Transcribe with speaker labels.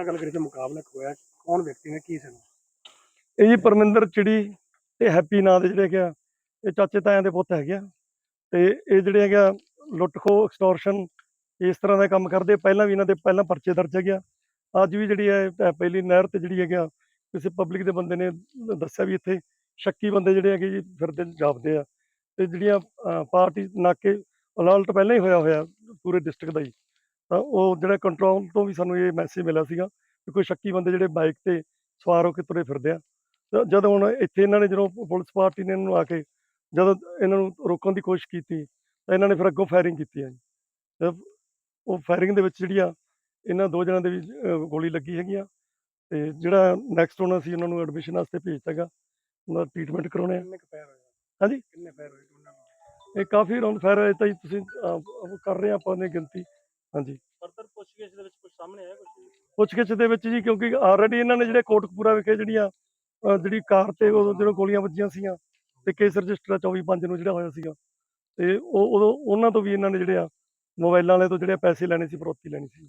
Speaker 1: ਤਰ੍ਹਾਂ ਗੱਲ ਕਰੀਏ ਤੇ ਮੁਕਾਬਲਾ ਹੋਇਆ, ਕੌਣ ਵਿਅਕਤੀ ਨੇ, ਕੀ ਸੀ
Speaker 2: ਇਹ ਜੀ ਪਰਮਿੰਦਰ ਚਿੜੀ ਤੇ ਹੈਪੀ ਨਾਂ ਦੇ ਜਿਹੜੇ ਹੈਗੇ ਆ, ਇਹ ਚਾਚੇ ਤਾਇਆਂ ਦੇ ਪੁੱਤ ਹੈਗੇ ਆ। ਤੇ ਇਹ ਜਿਹੜੇ ਹੈਗੇ ਆ ਲੁੱਟ ਖੋ ਐਕਸਟੋਰਸ਼ਨ ਇਸ ਤਰ੍ਹਾਂ ਦਾ ਕੰਮ ਕਰਦੇ ਪਹਿਲਾਂ ਵੀ ਇਹਨਾਂ ਦੇ ਪਹਿਲਾਂ ਪਰਚੇ ਦਰਜ ਹੈਗੇ ਆ। ਅੱਜ ਵੀ ਜਿਹੜੀ ਹੈ ਪਹਿਲੀ ਨਹਿਰ ਤੇ ਜਿਹੜੀ ਹੈਗੇ ਆ, ਕਿਸੇ ਪਬਲਿਕ ਦੇ ਬੰਦੇ ਨੇ ਦੱਸਿਆ ਵੀ ਇੱਥੇ ਸ਼ੱਕੀ ਬੰਦੇ ਜਿਹੜੇ ਹੈਗੇ ਜੀ ਫਿਰਦੇ, ਜਾਪਦੇ ਆ। ਤੇ ਜਿਹੜੀਆਂ ਪਾਰਟੀ ਨਾਕੇ ਅਲਰਟ ਪਹਿਲਾਂ ਹੀ ਹੋਇਆ ਹੋਇਆ ਪੂਰੇ ਡਿਸਟ੍ਰਿਕਟ ਦਾ ਹੀ ਤਾਂ ਉਹ ਜਿਹੜਾ ਕੰਟਰੋਲ ਤੋਂ ਵੀ ਸਾਨੂੰ ਇਹ ਮੈਸੇਜ ਮਿਲਿਆ ਸੀਗਾ ਕਿ ਕੋਈ ਸ਼ੱਕੀ ਬੰਦੇ ਜਿਹੜੇ ਬਾਈਕ ਤੇ ਸਵਾਰ ਹੋ ਕੇ ਤੁਰੇ ਫਿਰਦੇ ਆ। ਤਾਂ ਜਦੋਂ ਹੁਣ ਇੱਥੇ ਇਹਨਾਂ ਨੇ ਜਦੋਂ ਪੁਲਿਸ ਪਾਰਟੀ ਨੇ ਇਹਨਾਂ ਨੂੰ ਆ ਕੇ ਜਦੋਂ ਇਹਨਾਂ ਨੂੰ ਰੋਕਣ ਦੀ ਕੋਸ਼ਿਸ਼ ਕੀਤੀ ਤਾਂ ਇਹਨਾਂ ਨੇ ਫਿਰ ਅੱਗੋਂ ਫਾਇਰਿੰਗ ਕੀਤੀ ਹੈ ਜੀ। ਉਹ ਫਾਇਰਿੰਗ ਦੇ ਵਿੱਚ ਜਿਹੜੀ ਆ ਇਹਨਾਂ ਦੋ ਜਣਾਂ ਦੇ ਵੀ ਗੋਲੀ ਲੱਗੀ ਹੈਗੀ ਆ ਤੇ ਜਿਹੜਾ ਨੈਕਸਟ ਉਹਨਾਂ ਸੀ ਉਹਨਾਂ ਨੂੰ ਐਡਮਿਸ਼ਨ ਵਾਸਤੇ ਭੇਜਤਾ ਗਾ ਉਹਨਾਂ ਦਾ ਟ੍ਰੀਟਮੈਂਟ ਕਰਾਉਣੇ ਆ। ਹਾਂਜੀ।
Speaker 1: ਕਿੰਨੇ ਫਾਇਰ ਹੋਏ ਉਹਨਾਂ ਨੂੰ
Speaker 2: ਇਹ ਕਾਫੀ ਰਾਉਂਡ ਫਾਇਰ ਹੋਏ ਤਾਂ ਜੀ ਤੁਸੀਂ ਕਰ ਰਹੇ ਆਪਾਂ ਨੇ ਗਿਣਤੀ। ਹਾਂਜੀ।
Speaker 3: ਫਰਦਰ ਪੁੱਛਗਿੱਛ ਦੇ ਵਿੱਚ ਕੁਝ ਸਾਹਮਣੇ ਆਇਆ ਕੁਝ
Speaker 2: ਪੁੱਛਗਿੱਛ ਦੇ ਵਿੱਚ ਜੀ ਕਿਉਂਕਿ ਆਲਰੇਡੀ ਇਹਨਾਂ ਨੇ ਜਿਹੜੇ ਕੋਟਕਪੂਰਾ ਵਿਖੇ ਜਿਹੜੀਆਂ ਅਹ, ਜਿਹੜੀ ਕਾਰ ਤੇ ਉਹ ਜਦੋਂ ਗੋਲੀਆਂ ਵੱਜੀਆਂ ਸੀਗੀਆਂ ਤੇ ਕੇਸ ਰਜਿਸਟਰ 24 5 ਨੂੰ ਜਿਹੜਾ ਹੋਇਆ ਸੀਗਾ। ਤੇ ਉਹ ਉਦੋਂ ਉਹਨਾਂ ਤੋਂ ਵੀ ਇਹਨਾਂ ਨੇ ਜਿਹੜੇ ਆ ਮੋਬਾਈਲਾਂ ਵਾਲੇ ਤੋਂ ਜਿਹੜੇ ਪੈਸੇ ਲੈਣੇ ਸੀ ਫਰੋਤੀ ਲੈਣੀ ਸੀ।